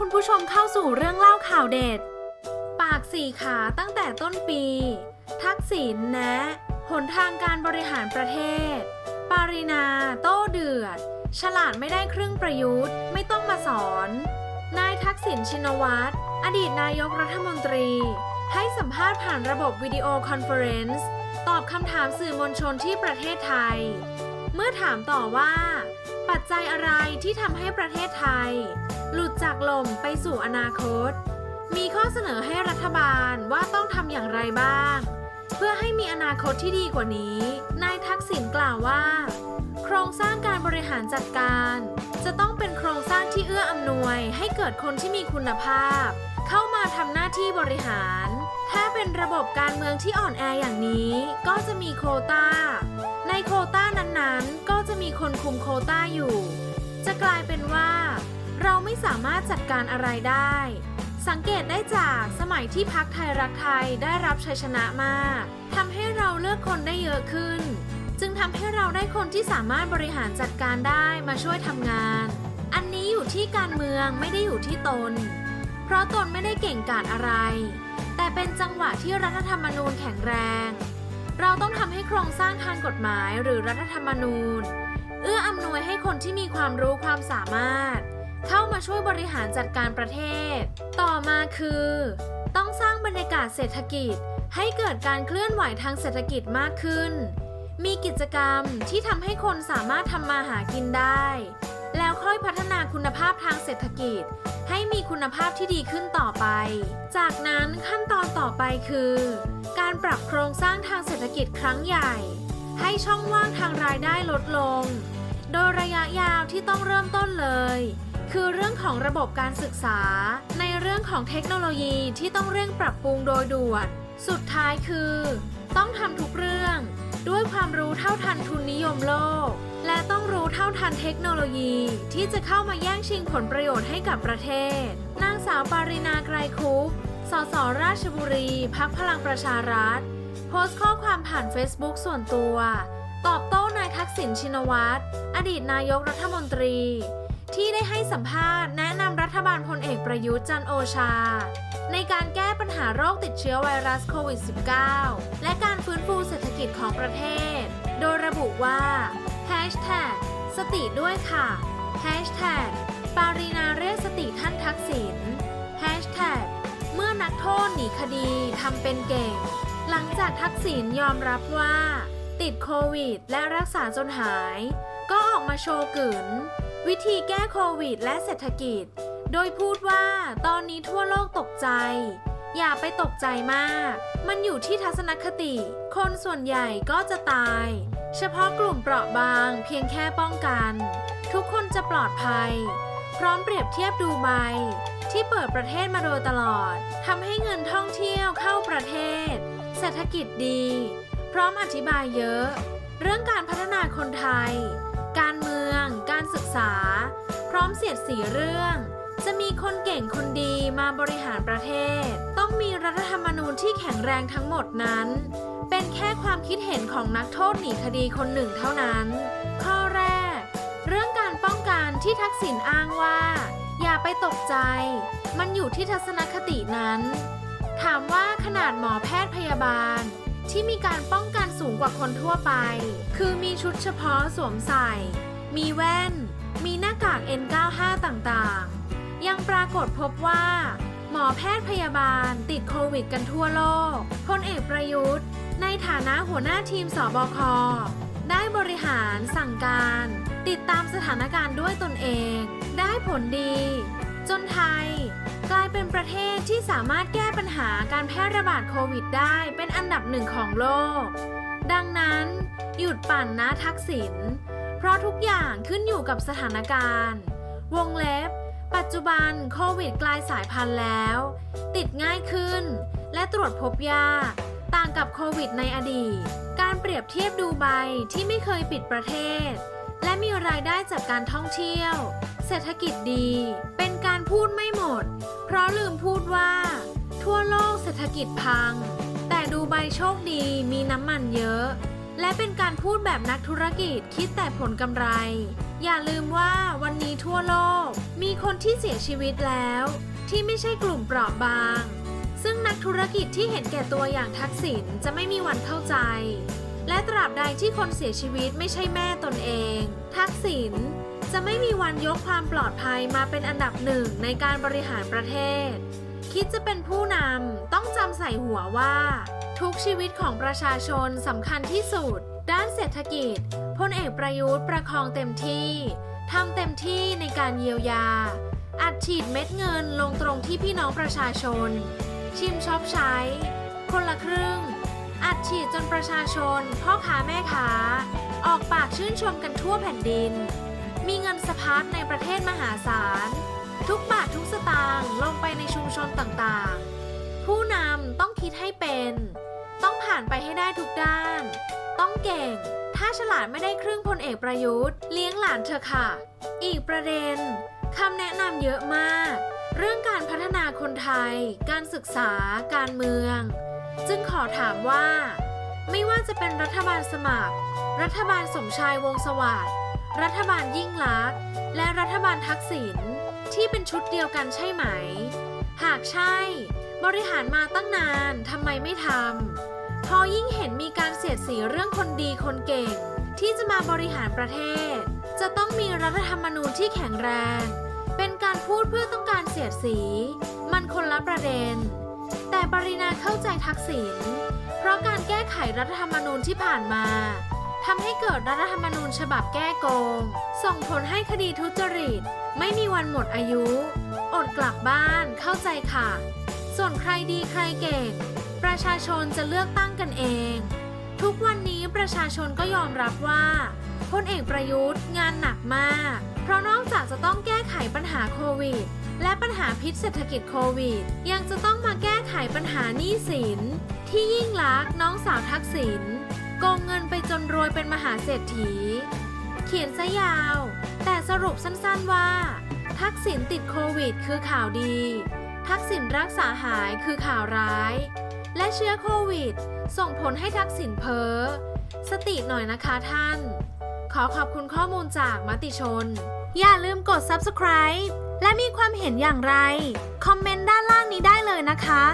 คุณผู้ชมเข้าสู่เรื่องเล่าข่าวเด็ด ปากสี่ขาตั้งแต่ต้นปี ทักษิณแนะ หนทางการบริหารประเทศ ปารินา โต้เดือด ฉลาดไม่ได้ครึ่งประยุทธ์ ไม่ต้องมาสอน นายทักษิณชินวัตร อดีตนายกรัฐมนตรี ให้สัมภาษณ์ผ่านระบบวิดีโอคอนเฟอเรนซ์ ตอบคำถามสื่อมวลชนที่ประเทศไทย เมื่อถามต่อว่า ปัจจัยอะไรที่ทำให้ประเทศไทย หลุดจากลมไปสู่อนาคต มีข้อเสนอให้รัฐบาลว่าต้องทำอย่างไรบ้าง เพื่อให้มีอนาคตที่ดีกว่านี้ นายทักษิณกล่าวว่า โครงสร้างการบริหารจัดการ จะต้องเป็นโครงสร้างที่เอื้ออำนวย ให้เกิดคนที่มีคุณภาพ เข้ามาทำหน้าที่บริหาร ถ้าเป็นระบบการเมืองที่อ่อนแออย่างนี้ ก็จะมีโควตาในโควต้านั้นๆ ก็จะมีคนคุมโควต้าอยู่ จะกลายเป็นว่า เราไม่สามารถจัดการอะไรได้ สังเกตได้จากสมัยที่พักไทยรักไทยได้รับชัยชนะมากทำให้เราเลือกคนได้เยอะขึ้น จึงทำให้เราได้คนที่สามารถบริหารจัดการได้มาช่วยทำงาน อันนี้อยู่ที่การเมืองไม่ได้อยู่ที่ตน เพราะตนไม่ได้เก่งกาจอะไร แต่เป็นจังหวะที่รัฐธรรมนูญแข็งแรง เราต้องทำให้โครงสร้างทางกฎหมายหรือรัฐธรรมนูญ เอื้ออำนวยให้คนที่มีความรู้ความสามารถ เข้ามาช่วยบริหารจัดการประเทศ ต่อมาคือ ต้องสร้างบรรยากาศเศรษฐกิจ ให้เกิดการเคลื่อนไหวทางเศรษฐกิจมากขึ้น มีกิจกรรมที่ทำให้คนสามารถทำมาหากินได้ แล้วค่อยพัฒนาคุณภาพทางเศรษฐกิจ ให้มีคุณภาพที่ดีขึ้นต่อไป จากนั้นขั้นตอนต่อไปคือ การปรับโครงสร้างทางเศรษฐกิจครั้งใหญ่ ให้ช่องว่างทางรายได้ลดลง โดยระยะยาวที่ต้องเริ่มต้นเลย คือเรื่องของระบบการศึกษา ในเรื่องของเทคโนโลยีที่ต้องเร่งปรับปรุงโดยด่วน สุดท้ายคือ ต้องทำทุกเรื่อง ด้วยความรู้เท่าทันทุนนิยมโลก และต้องรู้เท่าทันเทคโนโลยีที่จะเข้ามาแย่งชิงผลประโยชน์ให้กับประเทศ นางสาวปารินาไกรคุปสสราชบุรี พักพลังประชารัฐ โพสต์ข้อความผ่าน Facebook ส่วนตัว ตอบโต้นายทักษิณชินวัตร อดีตนายกรัฐมนตรี ที่ได้ให้สัมภาษณ์แนะนำรัฐบาลพลเอกประยุทธ์จันโอชา ในการแก้ปัญหาโรคติดเชื้อไวรัสโควิด -19 และการฟื้นฟูเศรษฐกิจของประเทศ โดยระบุว่า Hashtag สติด้วยค่ะ Hashtag ปารีนาเรียกสติท่านทักษิณ Hashtag เมื่อนักโทษหนีคดีทำเป็นเก่ง หลังจากทักษิณยอมรับว่า ติดโควิด และรักษาจนหาย ก็ออกมาโชว์กึน วิธีแก้โควิดและเศรษฐกิจ โดยพูดว่าตอนนี้ทั่วโลกตกใจ อย่าไปตกใจมาก มันอยู่ที่ทัศนคติ คนส่วนใหญ่ก็จะตาย เฉพาะกลุ่มเปราะบางเพียงแค่ป้องกัน ทุกคนจะปลอดภัย พร้อมเปรียบเทียบดูไบที่เปิดประเทศมาโดยตลอดทำให้เงินท่องเที่ยวเข้าประเทศ เศรษฐกิจดี พร้อมอธิบายเยอะ เรื่องการพัฒนาคนไทย การเมือง งการศึกษา พร้อมเสียดสีเรื่อง จะมีคนเก่งคนดีมาบริหารประเทศ ต้องมีรัฐธรรมนูญที่แข็งแรงทั้งหมดนั้น เป็นแค่ความคิดเห็นของนักโทษหนีคดีคนหนึ่งเท่านั้น ข้อแรก เรื่องการป้องกันที่ทักษิณอ้างว่า อย่าไปตกใจ มันอยู่ที่ทัศนคตินั้น ถามว่าขนาดหมอแพทย์พยาบาลที่มีการป้องกันสูงกว่าคนทั่วไป คือมีชุดเฉพาะสวมใส่ มีแว่น มีหน้ากาก N95 ต่างๆ ยังปรากฏพบว่า หมอแพทย์พยาบาลติดโควิดกันทั่วโลก พลเอกประยุทธ์ ในฐานะหัวหน้าทีมสบค ได้บริหารสั่งการ ติดตามสถานการณ์ด้วยตนเอง ได้ผลดี จนไทย กลายเป็นประเทศที่สามารถแก้ปัญหาการแพร่ระบาดโควิดได้เป็นอันดับหนึ่งของโลก ดังนั้น หยุดปั่นนะทักษิณ ราะทุกอย่างขึ้นอยู่กับสถานการณ์ วงเล็บ ปัจจุบันโควิดกลายสายพันธุ์แล้ว ติดง่ายขึ้น และตรวจพบยาก ต่างกับโควิดในอดีต การเปรียบเทียบดูไบที่ไม่เคยปิดประเทศ และมีรายได้จากการท่องเที่ยว เศรษฐกิจดี เป็นการพูดไม่หมด เพราะลืมพูดว่า ทั่วโลกเศรษฐกิจพัง แต่ดูไบโชคดีมีน้ำมันเยอะ และเป็นการพูดแบบนักธุรกิจคิดแต่ผลกำไร อย่าลืมว่าวันนี้ทั่วโลก มีคนที่เสียชีวิตแล้ว ที่ไม่ใช่กลุ่มเปราะบาง ซึ่งนักธุรกิจที่เห็นแก่ตัวอย่างทักษิณจะไม่มีวันเข้าใจ และตราบใดที่คนเสียชีวิตไม่ใช่แม่ตนเอง ทักษิณจะไม่มีวันยกความปลอดภัยมาเป็นอันดับหนึ่งในการบริหารประเทศ คิดจะเป็นผู้นำต้องจำใส่หัวว่า ทุกชีวิตของประชาชนสำคัญที่สุด ด้านเศรษฐกิจพลเอกประยุทธ์ประคองเต็มที่ทำเต็มที่ในการเยียวยา อัดฉีดเม็ดเงินลงตรงที่พี่น้องประชาชน ชิมช็อปใช้ คนละครึ่ง อัดฉีดจนประชาชน พ่อค้าแม่ค้า ออกปากชื่นชมกันทั่วแผ่นดิน มีเงินสะพัดในประเทศมหาศาล ทุกบาททุกสตางค์ลงไปในชุมชนต่างๆ ผู้นำต้องคิดให้เป็น ต้องผ่านไปให้ได้ทุกด้าน ต้องเก่ง ถ้าฉลาดไม่ได้ครึ่งพลเอกประยุทธ์เลี้ยงหลานเธอค่ะ อีกประเด็นคำแนะนำเยอะมาก เรื่องการพัฒนาคนไทย การศึกษา การเมือง จึงขอถามว่า ไม่ว่าจะเป็นรัฐบาลสมัคร รัฐบาลสมชายวงสวัสดิ์รัฐบาลยิ่งลักษณ์และรัฐบาลทักษิณ ที่เป็นชุดเดียวกันใช่ไหม หากใช่ บริหารมาตั้งนานทำไมไม่ทำ พอยิ่งเห็นมีการเสียดสีเรื่องคนดีคนเก่ง ที่จะมาบริหารประเทศ จะต้องมีรัฐธรรมนูญที่แข็งแรง เป็นการพูดเพื่อต้องการเสียดสี มันคนละประเด็น แต่ปรินาเข้าใจทักษิณเพราะการแก้ไขรัฐธรรมนูญที่ผ่านมา ทำให้เกิดรัฐธรรมนูญฉบับแก้โกง ส่งผลให้คดีทุจริต ไม่มีวันหมดอายุ อดกลับบ้านเข้าใจค่ะ ส่วนใครดีใครเก่ง ประชาชนจะเลือกตั้งกันเอง ทุกวันนี้ประชาชนก็ยอมรับว่าพลเอกประยุทธ์งานหนักมาก เพราะนอกจากจะต้องแก้ไขปัญหาโควิด และปัญหาพิษเศรษฐกิจโควิด ยังจะต้องมาแก้ไขปัญหาหนี้สิน ที่ยิ่งลักษณ์น้องสาวทักษิณ กงเงินไปจนรวยเป็นมหาเศรษฐี เขียนซะยาว แต่สรุปสั้นๆว่า ทักษิณติดโควิดคือข่าวดี ทักษิณรักษาหายคือข่าวร้าย และเชื้อโควิด ส่งผลให้ทักษิณเพ้อ สติหน่อยนะคะท่าน ขอขอบคุณข้อมูลจากมติชน อย่าลืมกด subscribe และมีความเห็นอย่างไร คอมเมนต์ด้านล่างนี้ได้เลยนะคะ